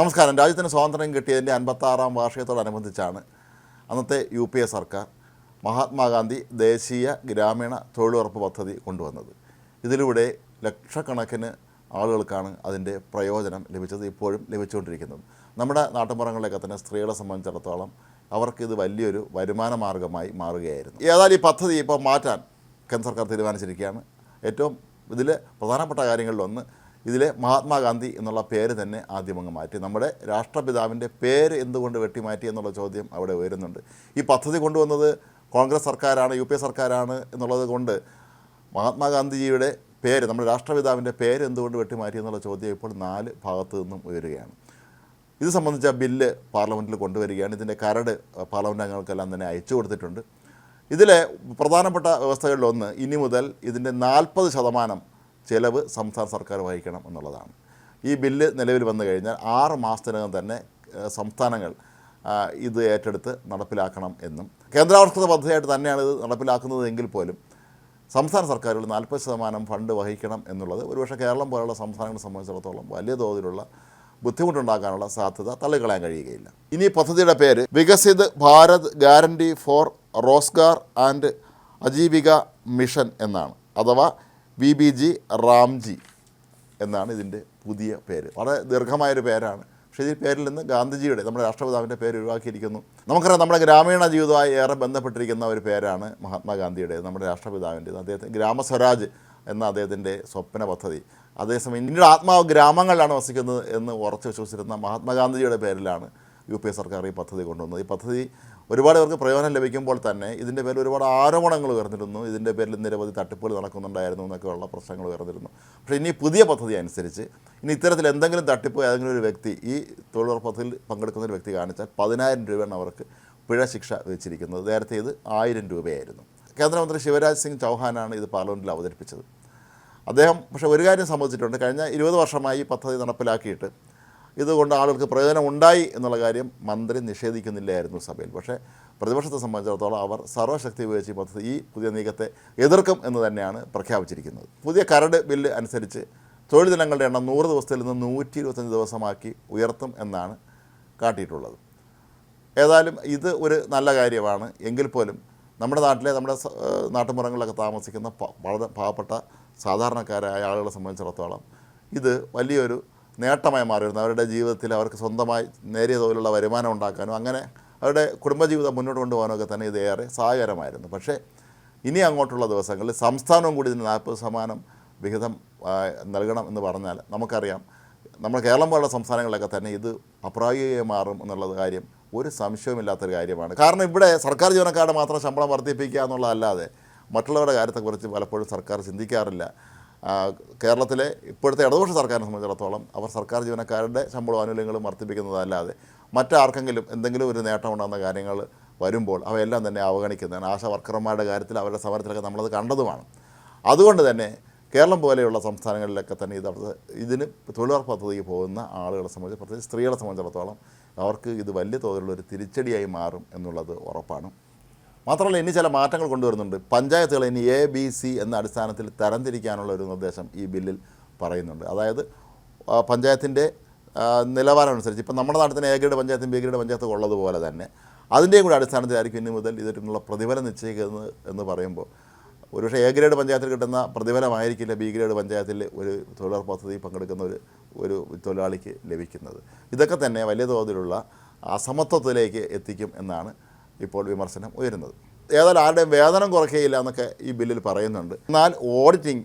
നമസ്കാരം. രാജ്യത്തിന് സ്വാതന്ത്ര്യം കിട്ടിയതിന്റെ അൻപത്താറാം വാർഷികത്തോടനുബന്ധിച്ചാണ് അന്നത്തെ യു പി എ സർക്കാർ മഹാത്മാഗാന്ധി ദേശീയ ഗ്രാമീണ തൊഴിലുറപ്പ് പദ്ധതി കൊണ്ടുവന്നത്. ഇതിലൂടെ ലക്ഷക്കണക്കിന് ആളുകൾക്കാണ് അതിന്റെ പ്രയോജനം ലഭിച്ചത് ഇപ്പോഴും ലഭിച്ചുകൊണ്ടിരിക്കുന്നത്. നമ്മുടെ നാട്ടുമ്പുറങ്ങളിലൊക്കെ തന്നെ സ്ത്രീകളെ സംബന്ധിച്ചിടത്തോളം അവർക്ക് ഇത് വലിയൊരു വരുമാന മാർഗമായി മാറുകയായിരുന്നു. ഏതായാലും ഈ പദ്ധതി ഇപ്പോൾ മാറ്റാൻ കേന്ദ്ര സർക്കാർ തീരുമാനിച്ചിരിക്കുകയാണ്. ഏറ്റവും ഇതിൽ പ്രധാനപ്പെട്ട കാര്യങ്ങളിലൊന്ന് ഇതിലെ മഹാത്മാഗാന്ധി എന്നുള്ള പേര് തന്നെ ആദ്യം അങ്ങ് മാറ്റി. നമ്മുടെ രാഷ്ട്രപിതാവിന്റെ പേര് എന്തുകൊണ്ട് വെട്ടിമാറ്റി എന്നുള്ള ചോദ്യം അവിടെ ഉയരുന്നുണ്ട്. ഈ പദ്ധതി കൊണ്ടുവന്നത് കോൺഗ്രസ് സർക്കാരാണ് യു പി എ സർക്കാരാണ് എന്നുള്ളത് കൊണ്ട് മഹാത്മാഗാന്ധിജിയുടെ പേര് നമ്മുടെ രാഷ്ട്രപിതാവിന്റെ പേര് എന്തുകൊണ്ട് വെട്ടിമാറ്റി എന്നുള്ള ചോദ്യം ഇപ്പോൾ നാല് ഭാഗത്തു നിന്നും ഉയരുകയാണ്. ഇത് സംബന്ധിച്ച ബില്ല് പാർലമെന്റിൽ കൊണ്ടുവരികയാണ്. ഇതിന്റെ കരട് പാർലമെന്റ് അംഗങ്ങൾക്കെല്ലാം തന്നെ അയച്ചു കൊടുത്തിട്ടുണ്ട്. ഇതിലെ പ്രധാനപ്പെട്ട വ്യവസ്ഥകളിലൊന്ന് ഇനി മുതൽ ഇതിന്റെ നാൽപ്പത് ശതമാനം ചിലവ് സംസ്ഥാന സർക്കാർ വഹിക്കണം എന്നുള്ളതാണ്. ഈ ബില്ല് നിലവിൽ വന്നു കഴിഞ്ഞാൽ ആറ് മാസത്തിനകം തന്നെ സംസ്ഥാനങ്ങൾ ഇത് ഏറ്റെടുത്ത് നടപ്പിലാക്കണം എന്നും. കേന്ദ്രാവിഷ്കൃത പദ്ധതിയായിട്ട് തന്നെയാണ് ഇത് നടപ്പിലാക്കുന്നത് എങ്കിൽ പോലും സംസ്ഥാന സർക്കാരുകൾ നാൽപ്പത് ശതമാനം ഫണ്ട് വഹിക്കണം എന്നുള്ളത് ഒരുപക്ഷെ കേരളം പോലുള്ള സംസ്ഥാനങ്ങളെ സംബന്ധിച്ചിടത്തോളം വലിയ തോതിലുള്ള ബുദ്ധിമുട്ടുണ്ടാക്കാനുള്ള സാധ്യത തള്ളിക്കളയാൻ കഴിയുകയില്ല. ഇനി പദ്ധതിയുടെ പേര് Viksit Bharat guarantee for Rozgar and Ajeevika mission എന്നാണ്. അഥവാ വി ബി ജി റാംജി എന്നാണ് ഇതിന്റെ പുതിയ പേര്. വളരെ ദീർഘമായൊരു പേരാണ്. പക്ഷേ ഈ പേരിൽ നിന്ന് ഗാന്ധിജിയുടെ നമ്മുടെ രാഷ്ട്രപിതാവിന്റെ പേര് ഒഴിവാക്കിയിരിക്കുന്നു. നമുക്കറിയാം നമ്മുടെ ഗ്രാമീണ ജീവിതവുമായി ഏറെ ബന്ധപ്പെട്ടിരിക്കുന്ന ഒരു പേരാണ് മഹാത്മാഗാന്ധിയുടെ നമ്മുടെ രാഷ്ട്രപിതാവിന്റെ അദ്ദേഹത്തിന് ഗ്രാമസ്വരാജ് എന്ന അദ്ദേഹത്തിന്റെ സ്വപ്ന പദ്ധതി. അതേസമയം ഇന്ത്യയുടെ ആത്മാവ് ഗ്രാമങ്ങളിലാണ് വസിക്കുന്നത് എന്ന് ഉറച്ചു വിശ്വസിച്ചിരുന്ന മഹാത്മാഗാന്ധിജിയുടെ പേരിലാണ് യു പി എ സർക്കാർ ഈ പദ്ധതി കൊണ്ടുവന്നത്. ഈ പദ്ധതി ഒരുപാട് പേർക്ക് പ്രയോജനം ലഭിക്കുമ്പോൾ തന്നെ ഇതിന്റെ പേരിൽ ഒരുപാട് ആരോപണങ്ങൾ ഉയർന്നിരുന്നു. ഇതിന്റെ പേരിൽ നിരവധി തട്ടിപ്പുകൾ നടക്കുന്നുണ്ടായിരുന്നു എന്നൊക്കെയുള്ള പ്രശ്നങ്ങൾ ഉയർന്നിരുന്നു. പക്ഷേ ഇനി പുതിയ പദ്ധതി അനുസരിച്ച് ഇനി ഇത്തരത്തിൽ എന്തെങ്കിലും തട്ടിപ്പ് ഏതെങ്കിലും ഒരു വ്യക്തി ഈ തൊഴിലുറപ്പ് പദ്ധതിയിൽ പങ്കെടുക്കുന്ന ഒരു വ്യക്തി കാണിച്ചാൽ പതിനായിരം രൂപയാണ് അവർക്ക് പിഴ ശിക്ഷ വിധിച്ചിരിക്കുന്നത് നേരത്തെ ഇത് ആയിരം രൂപയായിരുന്നു. കേന്ദ്രമന്ത്രി ശിവരാജ് സിംഗ് ചൗഹാനാണ് ഇത് പാർലമെന്റിൽ അവതരിപ്പിച്ചത്. അദ്ദേഹം പക്ഷേ ഒരു കാര്യം സംബന്ധിച്ചിട്ടുണ്ട് കഴിഞ്ഞ ഇരുപത് വർഷമായി ഈ പദ്ധതി നടപ്പിലാക്കിയിട്ട് ഇതുകൊണ്ട് ആളുകൾക്ക് പ്രയോജനം ഉണ്ടായി എന്നുള്ള കാര്യം മന്ത്രി നിഷേധിക്കുന്നില്ലായിരുന്നു സഭയിൽ. പക്ഷേ പ്രതിപക്ഷത്തെ സംബന്ധിച്ചിടത്തോളം അവർ സർവശക്തി ഉപയോഗിച്ച് പദ്ധതി ഈ പുതിയ നീക്കത്തെ എതിർക്കും എന്ന് തന്നെയാണ് പ്രഖ്യാപിച്ചിരിക്കുന്നത്. പുതിയ കരട് ബില്ല് അനുസരിച്ച് തൊഴിൽ ദിനങ്ങളുടെ എണ്ണം നൂറ് ദിവസത്തിൽ നിന്ന് നൂറ്റി ഇരുപത്തഞ്ച് ദിവസമാക്കി ഉയർത്തും എന്നാണ് കാട്ടിയിട്ടുള്ളത്. ഏതായാലും ഇത് ഒരു നല്ല കാര്യമാണ്. എങ്കിൽ പോലും നമ്മുടെ നാട്ടിലെ നമ്മുടെ നാട്ടുമ്പുറങ്ങളിലൊക്കെ താമസിക്കുന്ന വളരെ പാവപ്പെട്ട സാധാരണക്കാരായ ആളുകളെ സംബന്ധിച്ചിടത്തോളം ഇത് വലിയൊരു നേട്ടമായി മാറിയിരുന്നു. അവരുടെ ജീവിതത്തിൽ അവർക്ക് സ്വന്തമായി നേരിയ തോതിലുള്ള വരുമാനം ഉണ്ടാക്കാനും അങ്ങനെ അവരുടെ കുടുംബജീവിതം മുന്നോട്ട് കൊണ്ടുപോകാനൊക്കെ തന്നെ ഇത് ഏറെ സഹായകരമായിരുന്നു. പക്ഷേ ഇനി അങ്ങോട്ടുള്ള ദിവസങ്ങളിൽ സംസ്ഥാനവും കൂടി ഇതിന് നാൽപ്പത് ശതമാനം വിഹിതം നൽകണം എന്ന് പറഞ്ഞാൽ നമുക്കറിയാം നമ്മൾ കേരളം പോലുള്ള സംസ്ഥാനങ്ങളിലൊക്കെ തന്നെ ഇത് അപ്രായോഗികമായി മാറും എന്നുള്ളത് കാര്യം ഒരു സംശയവുമില്ലാത്തൊരു കാര്യമാണ്. കാരണം ഇവിടെ സർക്കാർ ജീവനക്കാരുടെ മാത്രം ശമ്പളം വർദ്ധിപ്പിക്കുക എന്നുള്ളതല്ലാതെ മറ്റുള്ളവരുടെ കാര്യത്തെക്കുറിച്ച് പലപ്പോഴും സർക്കാർ ചിന്തിക്കാറില്ല. കേരളത്തിലെ ഇപ്പോഴത്തെ ഇടതുപക്ഷ സർക്കാരിനെ സംബന്ധിച്ചിടത്തോളം അവർ സർക്കാർ ജീവനക്കാരുടെ ശമ്പള ആനുകൂല്യങ്ങളും വർദ്ധിപ്പിക്കുന്നതല്ലാതെ മറ്റാർക്കെങ്കിലും എന്തെങ്കിലും ഒരു നേട്ടം ഉണ്ടാകുന്ന കാര്യങ്ങൾ വരുമ്പോൾ അവയെല്ലാം തന്നെ അവഗണിക്കുന്നതാണ്. ആശാ വർക്കർമാരുടെ കാര്യത്തിൽ അവരുടെ സമരത്തിലൊക്കെ നമ്മളത് കണ്ടതുമാണ്. അതുകൊണ്ട് തന്നെ കേരളം പോലെയുള്ള സംസ്ഥാനങ്ങളിലൊക്കെ തന്നെ ഇത് ഇതിന് തൊഴിലുറപ്പ് പദ്ധതിക്ക് പോകുന്ന ആളുകളെ സംബന്ധിച്ച് പ്രത്യേകിച്ച് സ്ത്രീകളെ സംബന്ധിച്ചിടത്തോളം അവർക്ക് ഇത് വലിയ തോതിലുള്ള ഒരു തിരിച്ചടിയായി മാറും എന്നുള്ളത് ഉറപ്പാണ്. മാത്രമല്ല ഇനി ചില മാറ്റങ്ങൾ കൊണ്ടുവരുന്നുണ്ട്. പഞ്ചായത്തുകൾ ഇനി എ ബി സി എന്ന അടിസ്ഥാനത്തിൽ തരംതിരിക്കാനുള്ള ഒരു നിർദ്ദേശം ഈ ബില്ലിൽ പറയുന്നുണ്ട്. അതായത് പഞ്ചായത്തിന്റെ ആ, നിലവാരം അനുസരിച്ച് ഇപ്പം നമ്മുടെ നാട്ടിൽ തന്നെ എ ഗ്രേഡ് പഞ്ചായത്തും ബി ഗ്രേഡ് പഞ്ചായത്തും ഉള്ളതുപോലെ തന്നെ അതിന്റെയും കൂടി അടിസ്ഥാനത്തിലായിരിക്കും ഇനി മുതൽ ഇതിനുള്ള പ്രതിഫലം നിശ്ചയിക്കുന്നത് എന്ന് പറയുമ്പോൾ. ഒരുപക്ഷെ എ ഗ്രേഡ് പഞ്ചായത്തിൽ കിട്ടുന്ന പ്രതിഫലമായിരിക്കില്ല ബി ഗ്രേഡ് പഞ്ചായത്തിൽ ഒരു തൊഴിലുറപ്പ് പദ്ധതി പങ്കെടുക്കുന്ന ഒരു ഒരു തൊഴിലാളിക്ക് ലഭിക്കുന്നത്. ഇതൊക്കെ തന്നെ വലിയ തോതിലുള്ള അസമത്വത്തിലേക്ക് എത്തിക്കും എന്നാണ് ഇപ്പോൾ വിമർശനം ഉയരുന്നത്. ഏതായാലും ആരുടെയും വേതനം കുറയ്ക്കുകയില്ല എന്നൊക്കെ ഈ ബില്ലിൽ പറയുന്നുണ്ട്. എന്നാൽ ഓഡിറ്റിംഗ്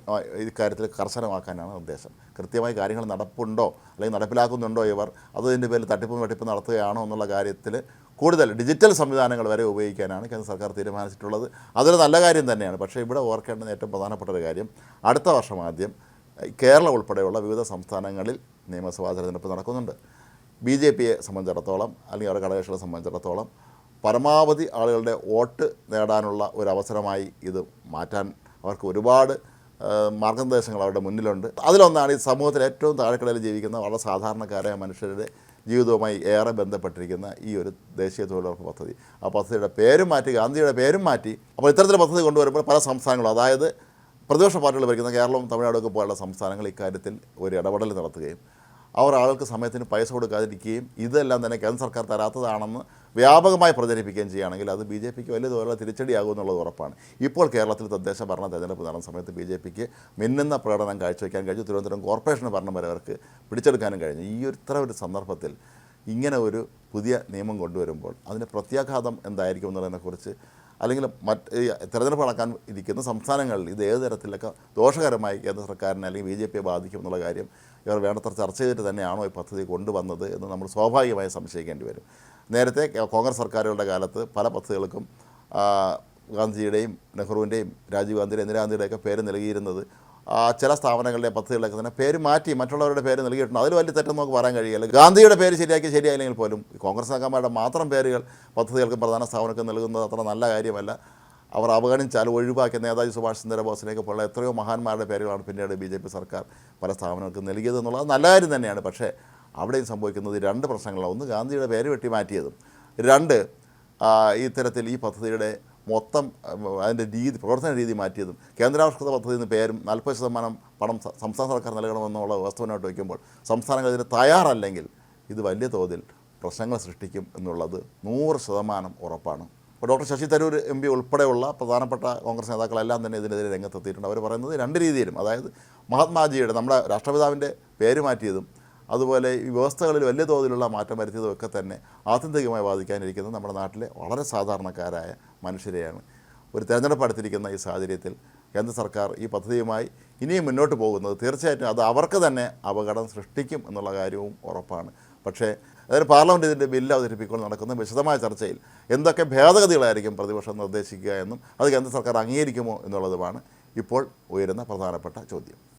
ഇക്കാര്യത്തിൽ കർശനമാക്കാനാണ് ഉദ്ദേശം കൃത്യമായി കാര്യങ്ങൾ നടപ്പുണ്ടോ അല്ലെങ്കിൽ നടപ്പിലാക്കുന്നുണ്ടോ ഇവർ? അത് ഇതിന്റെ പേരിൽ തട്ടിപ്പും വെട്ടിപ്പും നടത്തുകയാണോ എന്നുള്ള കാര്യത്തിൽ കൂടുതൽ ഡിജിറ്റൽ സംവിധാനങ്ങൾ വരെ ഉപയോഗിക്കാനാണ് കേന്ദ്ര സർക്കാർ തീരുമാനിച്ചിട്ടുള്ളത്. അതൊരു നല്ല കാര്യം തന്നെയാണ്. പക്ഷേ ഇവിടെ ഓർക്കേണ്ടുന്ന ഏറ്റവും പ്രധാനപ്പെട്ട ഒരു കാര്യം. അടുത്ത വർഷം ആദ്യം കേരളം ഉൾപ്പെടെയുള്ള വിവിധ സംസ്ഥാനങ്ങളിൽ നിയമസഭാ തെരഞ്ഞെടുപ്പ് നടക്കുന്നുണ്ട്. ബി ജെ പിയെ സംബന്ധിച്ചിടത്തോളം അല്ലെങ്കിൽ അവരുടെ ഘടകകക്ഷികളെ സംബന്ധിച്ചിടത്തോളം പരമാവധി ആളുകളുടെ വോട്ട് നേടാനുള്ള ഒരു അവസരമായി ഇത് മാറ്റാൻ അവർക്ക് ഒരുപാട് മാർഗനിർദ്ദേശങ്ങൾ അവരുടെ മുന്നിലുണ്ട്. അതിലൊന്നാണ് ഈ സമൂഹത്തിൽ ഏറ്റവും താഴെക്കിടയിൽ ജീവിക്കുന്ന വളരെ സാധാരണക്കാരായ മനുഷ്യരുടെ ജീവിതവുമായി ഏറെ ബന്ധപ്പെട്ടിരിക്കുന്ന ഈ ഒരു ദേശീയ തൊഴിലുറപ്പ് പദ്ധതി. ആ പദ്ധതിയുടെ പേരും മാറ്റി ഗാന്ധിയുടെ പേരും മാറ്റി അപ്പോൾ ഇത്തരത്തിലെ പദ്ധതി കൊണ്ടുവരുമ്പോൾ പല സംസ്ഥാനങ്ങളും അതായത് പ്രതിപക്ഷ പാർട്ടികൾ ഭരിക്കുന്ന കേരളവും തമിഴ്നാടും ഒക്കെ പോലുള്ള സംസ്ഥാനങ്ങൾ ഇക്കാര്യത്തിൽ ഒരു ഇടപെടൽ നടത്തുകയും അവർ ആളുകൾക്ക് സമയത്തിന് പൈസ കൊടുക്കാതിരിക്കുകയും ഇതെല്ലാം തന്നെ കേന്ദ്ര സർക്കാർ തരാത്തതാണെന്ന് വ്യാപകമായി പ്രചരിപ്പിക്കുകയും ചെയ്യുകയാണെങ്കിൽ അത് ബി ജെ പിക്ക് വലിയ തോതിലുള്ള തിരിച്ചടിയാകും എന്നുള്ളത് ഉറപ്പാണ്. ഇപ്പോൾ കേരളത്തിൽ തദ്ദേശ ഭരണ തെരഞ്ഞെടുപ്പ് നടന്ന സമയത്ത് ബി ജെ പിക്ക് മിന്നുന്ന പ്രകടനം കാഴ്ചവെക്കാൻ കഴിഞ്ഞു. തിരുവനന്തപുരം കോർപ്പറേഷൻ ഭരണം വരെ അവർക്ക് പിടിച്ചെടുക്കാനും കഴിഞ്ഞു. ഈ ഒരു ഇത്ര ഒരു സന്ദർഭത്തിൽ ഇങ്ങനെ ഒരു പുതിയ നിയമം കൊണ്ടുവരുമ്പോൾ അതിന്റെ പ്രത്യാഘാതം എന്തായിരിക്കും എന്നുള്ളതിനെക്കുറിച്ച് അല്ലെങ്കിൽ മറ്റ് തെരഞ്ഞെടുപ്പ് നടക്കാൻ ഇരിക്കുന്ന സംസ്ഥാനങ്ങളിൽ ഇത് ഏത് തരത്തിലൊക്കെ ദോഷകരമായി കേന്ദ്ര സർക്കാരിനെ അല്ലെങ്കിൽ ബി ജെ പിയെ ബാധിക്കും എന്നുള്ള കാര്യം ഇവർ വേണ്ടത്ര ചർച്ച ചെയ്തിട്ട് തന്നെയാണോ ഈ പദ്ധതി കൊണ്ടുവന്നത് എന്ന് നമ്മൾ സ്വാഭാവികമായി സംശയിക്കേണ്ടി വരും. നേരത്തെ കോൺഗ്രസ് സർക്കാരുകളുടെ കാലത്ത് പല പദ്ധതികൾക്കും ഗാന്ധിജിയുടെയും നെഹ്റുവിന്റെയും രാജീവ് ഗാന്ധിയുടെയും ഇന്ദിരാഗാന്ധിയുടെയൊക്കെ പേര് നൽകിയിരുന്നത് ചില സ്ഥാപനങ്ങളുടെ പദ്ധതികളൊക്കെ തന്നെ പേര് മാറ്റി മറ്റുള്ളവരുടെ പേര് നൽകിയിട്ടുണ്ട്. അതിൽ വലിയ തെറ്റെന്ന് നമുക്ക് പറയാൻ കഴിയില്ല. ഗാന്ധിയുടെ പേര് ശരിയാക്കി ശരിയായില്ലെങ്കിൽ പോലും കോൺഗ്രസ് നേതാക്കന്മാരുടെ മാത്രം പേരുകൾ പദ്ധതികൾക്ക് പ്രധാന സ്ഥാപനങ്ങൾക്ക് നൽകുന്നത് അത്ര നല്ല കാര്യമല്ല. അവർ അവഗണിച്ചാൽ ഒഴിവാക്കിയ നേതാജി സുഭാഷ് ചന്ദ്രബോസിനെയൊക്കെ പോലുള്ള എത്രയോ മഹാന്മാരുടെ പേരുകളാണ് പിന്നീട് ബി ജെ പി സർക്കാർ പല സ്ഥാപനങ്ങൾക്ക് നൽകിയത് എന്നുള്ളത് നല്ല കാര്യം തന്നെയാണ്. പക്ഷേ അവിടെയും സംഭവിക്കുന്നത് രണ്ട് പ്രശ്നങ്ങളാണ്. ഒന്ന് ഗാന്ധിയുടെ പേര് വെട്ടി മാറ്റിയതും. രണ്ട് ഇത്തരത്തിൽ ഈ പദ്ധതിയുടെ മൊത്തം അതിന്റെ രീതി പ്രവർത്തന രീതി മാറ്റിയതും. കേന്ദ്രാവിഷ്കൃത പദ്ധതി എന്ന് പേരും നാൽപ്പത് ശതമാനം പണം സംസ്ഥാന സർക്കാർ നൽകണമെന്നുള്ള വസ്തുവിനോട്ട് വയ്ക്കുമ്പോൾ സംസ്ഥാനങ്ങൾ ഇതിന് തയ്യാറല്ലെങ്കിൽ ഇത് വലിയ തോതിൽ പ്രശ്നങ്ങൾ സൃഷ്ടിക്കും എന്നുള്ളത് നൂറ് ശതമാനം ഉറപ്പാണ്. ഇപ്പോൾ doctor Shashi Tharoor M P ഉൾപ്പെടെയുള്ള പ്രധാനപ്പെട്ട കോൺഗ്രസ് നേതാക്കളെല്ലാം തന്നെ ഇതിനെതിരെ രംഗത്തെത്തിയിട്ടുണ്ട്. അവർ പറയുന്നത് രണ്ട് രീതിയിലും അതായത് മഹാത്മാജിയുടെ നമ്മുടെ രാഷ്ട്രപിതാവിന്റെ പേര് മാറ്റിയതും അതുപോലെ ഈ വ്യവസ്ഥകളിൽ വലിയ തോതിലുള്ള മാറ്റം വരുത്തിയതും ഒക്കെ തന്നെ ആത്യന്തികമായി ബാധിക്കാനിരിക്കുന്നത് നമ്മുടെ നാട്ടിലെ വളരെ സാധാരണക്കാരായ മനുഷ്യരെയാണ്. ഒരു തിരഞ്ഞെടുപ്പ് അടുത്തിരിക്കുന്ന ഈ സാഹചര്യത്തിൽ കേന്ദ്ര സർക്കാർ ഈ പദ്ധതിയുമായി ഇനിയും മുന്നോട്ട് പോകുന്നത് തീർച്ചയായിട്ടും അത് അവർക്ക് തന്നെ അപകടം സൃഷ്ടിക്കും എന്നുള്ള കാര്യവും ഉറപ്പാണ്. പക്ഷേ അതായത് പാർലമെന്റ് ഇതിന്റെ ബില്ല് അവതരിപ്പിക്കുമ്പോൾ നടക്കുന്ന വിശദമായ ചർച്ചയിൽ എന്തൊക്കെ ഭേദഗതികളായിരിക്കും പ്രതിപക്ഷം നിർദ്ദേശിക്കുക എന്നും അത് കേന്ദ്ര സർക്കാർ അംഗീകരിക്കുമോ എന്നുള്ളതുമാണ് ഇപ്പോൾ ഉയരുന്ന പ്രധാനപ്പെട്ട ചോദ്യം.